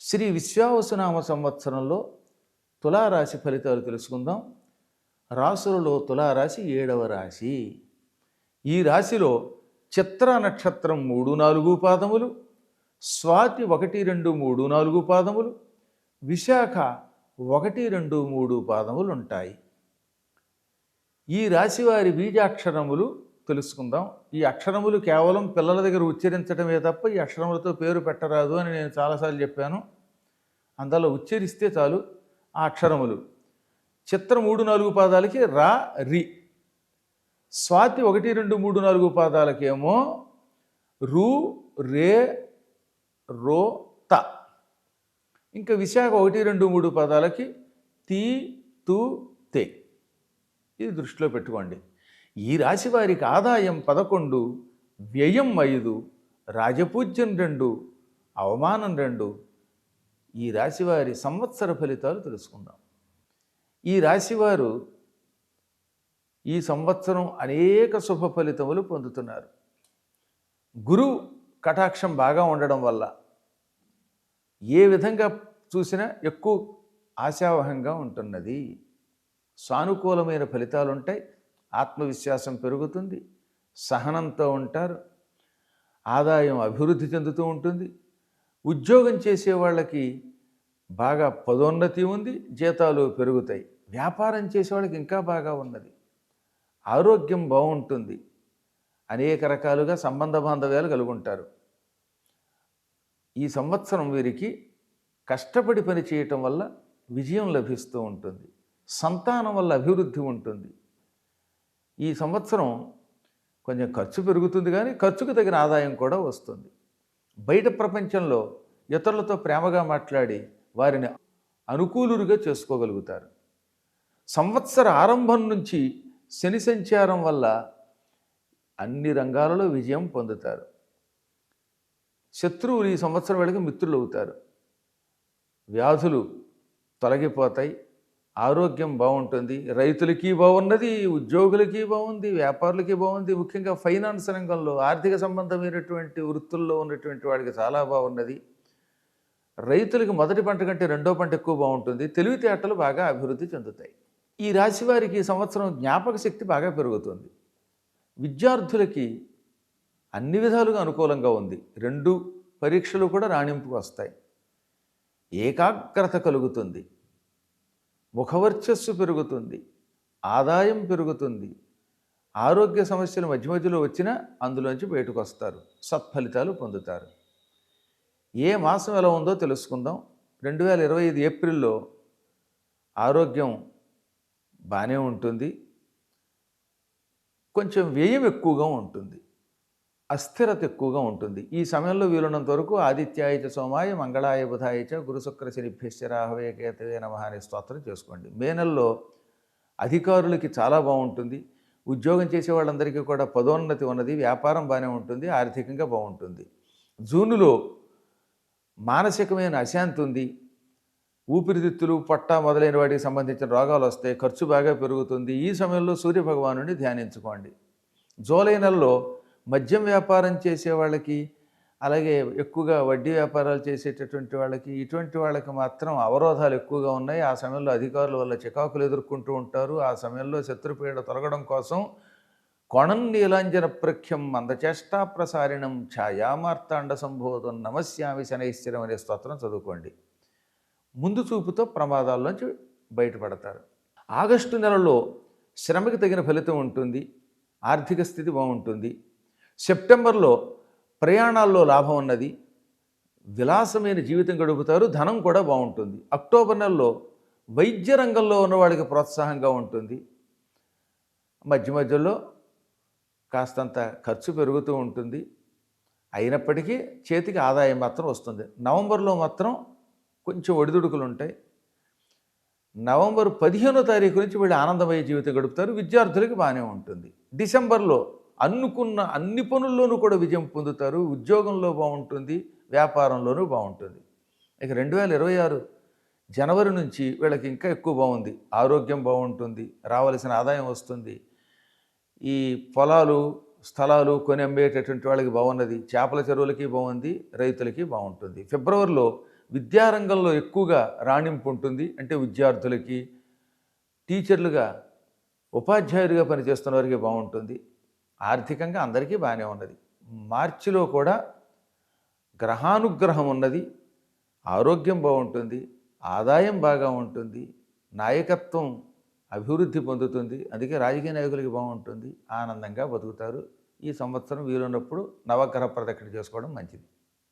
శ్రీ విశ్వావసునామ సంవత్సరంలో తులారాశి ఫలితాలు తెలుసుకుందాం. రాసులలో తులారాశి ఏడవ రాశి. ఈ రాశిలో చిత్ర నక్షత్రం మూడు నాలుగు పాదములు స్వాతి ఒకటి రెండు మూడు నాలుగు పాదములు విశాఖ ఒకటి రెండు మూడు పాదములు ఉంటాయి. ఈ రాశి వారి బీజాక్షరములు తెలుసుకుందాం. ఈ అక్షరములు కేవలం పిల్లల దగ్గర ఉచ్చరించడమే తప్ప ఈ అక్షరములతో పేరు పెట్టరాదు అని నేను చాలాసార్లు చెప్పాను. అందులో ఉచ్చరిస్తే చాలు ఆ అక్షరములు. చిత్ర మూడు నాలుగు పాదాలకి రా రి. స్వాతి ఒకటి రెండు మూడు నాలుగు పాదాలకేమో రు రే రో త. ఇంకా విశాఖ ఒకటి రెండు మూడు పదాలకి తీ తు తే. ఇది దృష్టిలో పెట్టుకోండి. ఈ రాశి వారికి ఆదాయం పదకొండు వ్యయం ఐదు రాజపూజ్యం రెండు అవమానం రెండు. ఈ రాశివారి సంవత్సర ఫలితాలు తెలుసుకుందాం. ఈ రాశివారు ఈ సంవత్సరం అనేక శుభ ఫలితములు పొందుతున్నారు. గురు కటాక్షం బాగా ఉండడం వల్ల ఏ విధంగా చూసినా ఎక్కువ ఆశావహంగా ఉంటున్నది. సానుకూలమైన ఫలితాలు ఉంటాయి ఆత్మవిశ్వాసం పెరుగుతుంది సహనంతో ఉంటారు ఆదాయం అభివృద్ధి చెందుతూ ఉంటుంది ఉద్యోగం చేసే వాళ్ళకి బాగా పదోన్నతి ఉంది జీతాలు పెరుగుతాయి వ్యాపారం చేసే వాళ్ళకి ఇంకా బాగా ఉన్నది. ఆరోగ్యం బాగుంటుంది అనేక రకాలుగా సంబంధ బాంధవ్యాలు కలుగుంటారు. ఈ సంవత్సరం వీరికి కష్టపడి పని చేయటం వల్ల విజయం లభిస్తూ ఉంటుంది సంతానం వల్ల అభివృద్ధి ఉంటుంది. ఈ సంవత్సరం కొంచెం ఖర్చు పెరుగుతుంది కానీ ఖర్చుకు తగిన ఆదాయం కూడా వస్తుంది. బయట ప్రపంచంలో ఇతరులతో ప్రేమగా మాట్లాడి వారిని అనుకూలురుగా చేసుకోగలుగుతారు. సంవత్సర ఆరంభం నుంచి శని సంచారం వల్ల అన్ని రంగాలలో విజయం పొందుతారు. శత్రువులు ఈ సంవత్సరం వెళ్ళక మిత్రులు అవుతారు వ్యాధులు తొలగిపోతాయి. ఆరోగ్యం బాగుంటుంది రైతులకి బాగున్నది ఉద్యోగులకి బాగుంది వ్యాపారులకి బాగుంది ముఖ్యంగా ఫైనాన్స్ రంగంలో ఆర్థిక సంబంధమైనటువంటి వృత్తుల్లో ఉన్నటువంటి వాడికి చాలా బాగున్నది. రైతులకి మొదటి పంట కంటే రెండో పంట ఎక్కువ బాగుంటుంది తెలివితేటలు బాగా అభివృద్ధి చెందుతాయి. ఈ రాశి వారికి సంవత్సరం జ్ఞాపక శక్తి బాగా పెరుగుతుంది. విద్యార్థులకి అన్ని విధాలుగా అనుకూలంగా ఉంది రెండు పరీక్షలు కూడా రాణింపుకు వస్తాయి. ఏకాగ్రత కలుగుతుంది. ముఖవర్చస్సు పెరుగుతుంది ఆదాయం పెరుగుతుంది ఆరోగ్య సమస్యలు మధ్య మధ్యలో వచ్చినా అందులోంచి బయటకు వస్తారు సత్ఫలితాలు పొందుతారు. ఏ మాసం ఎలా ఉందో తెలుసుకుందాం. రెండు వేల ఇరవై ఐదు ఏప్రిల్లో ఆరోగ్యం బాగానే ఉంటుంది కొంచెం వ్యయం ఎక్కువగా ఉంటుంది. అస్థిరత ఎక్కువగా ఉంటుంది. ఈ సమయంలో వీలున్నంత వరకు ఆదిత్యాయచ సోమాయ మంగళాయ బుధాయచ గురుశుక్ర శనిభ్యశ్చరాహవే కేతవే నమ అనే స్తోత్రం చేసుకోండి. మే నెలలో అధికారులకి చాలా బాగుంటుంది. ఉద్యోగం చేసే వాళ్ళందరికీ కూడా పదోన్నతి ఉన్నది. వ్యాపారం బాగానే ఉంటుంది. ఆర్థికంగా బాగుంటుంది. జూన్లో మానసికమైన అశాంతి ఉంది. ఊపిరితిత్తులు పొట్ట మొదలైన వాటికి సంబంధించిన రోగాలు వస్తాయి ఖర్చు బాగా పెరుగుతుంది. ఈ సమయంలో సూర్యభగవాను ధ్యానించుకోండి. జూలై నెలలో మద్యం వ్యాపారం చేసే వాళ్ళకి అలాగే ఎక్కువగా వడ్డీ వ్యాపారాలు చేసేటటువంటి వాళ్ళకి ఇటువంటి వాళ్ళకి మాత్రం అవరోధాలు ఎక్కువగా ఉన్నాయి. ఆ సమయంలో అధికారుల వల్ల చికాకులు ఎదుర్కొంటూ ఉంటారు. ఆ సమయంలో శత్రుపీడ తొలగడం కోసం కొణం నీలాంజన ప్రఖ్యం మందచేష్టా ప్రసారిణం ఛాయామార్తాండ సంబోధం నమస్యామి శనైశ్వరం అనే స్తోత్రం చదువుకోండి. ముందు చూపుతో ప్రమాదాల్లోంచి బయటపడతారు. ఆగస్టు నెలలో శ్రమకి తగిన ఫలితం ఉంటుంది. ఆర్థిక స్థితి బాగుంటుంది. సెప్టెంబర్లో ప్రయాణాల్లో లాభం ఉన్నది విలాసమైన జీవితం గడుపుతారు ధనం కూడా బాగుంటుంది. అక్టోబర్ నెలలో వైద్య రంగంలో ఉన్నవాడికి ప్రోత్సాహంగా ఉంటుంది. మధ్య మధ్యలో కాస్తంత ఖర్చు పెరుగుతూ ఉంటుంది. అయినప్పటికీ చేతికి ఆదాయం మాత్రం వస్తుంది. నవంబర్లో మాత్రం కొంచెం ఒడిదుడుకులు ఉంటాయి. నవంబర్ పదిహేనో తారీఖు నుంచి వీళ్ళు ఆనందమయ జీవితం గడుపుతారు. విద్యార్థులకి బాగానే ఉంటుంది. డిసెంబర్లో అనుకున్న అన్ని పనుల్లోనూ కూడా విజయం పొందుతారు ఉద్యోగంలో బాగుంటుంది వ్యాపారంలోనూ బాగుంటుంది. ఇక రెండు వేల ఇరవై ఆరు జనవరి నుంచి వీళ్ళకి ఇంకా ఎక్కువ బాగుంది. ఆరోగ్యం బాగుంటుంది రావలసిన ఆదాయం వస్తుంది. ఈ పొలాలు స్థలాలు కొని అమ్మేటటువంటి వాళ్ళకి బాగున్నది చేపల చెరువులకి బాగుంది రైతులకి బాగుంటుంది. ఫిబ్రవరిలో విద్యారంగంలో ఎక్కువగా రాణింపు ఉంటుంది. అంటే విద్యార్థులకి టీచర్లుగా ఉపాధ్యాయులుగా పనిచేస్తున్న వారికి బాగుంటుంది. ఆర్థికంగా అందరికీ బాగానే ఉన్నది. మార్చిలో కూడా గ్రహానుగ్రహం ఉన్నది. ఆరోగ్యం బాగుంటుంది. ఆదాయం బాగా ఉంటుంది. నాయకత్వం అభివృద్ధి పొందుతుంది. అందుకే రాజకీయ నాయకులకి బాగుంటుంది. ఆనందంగా బతుకుతారు. ఈ సంవత్సరం వీలున్నప్పుడు నవగ్రహ ప్రదక్షిణ చేసుకోవడం మంచిది.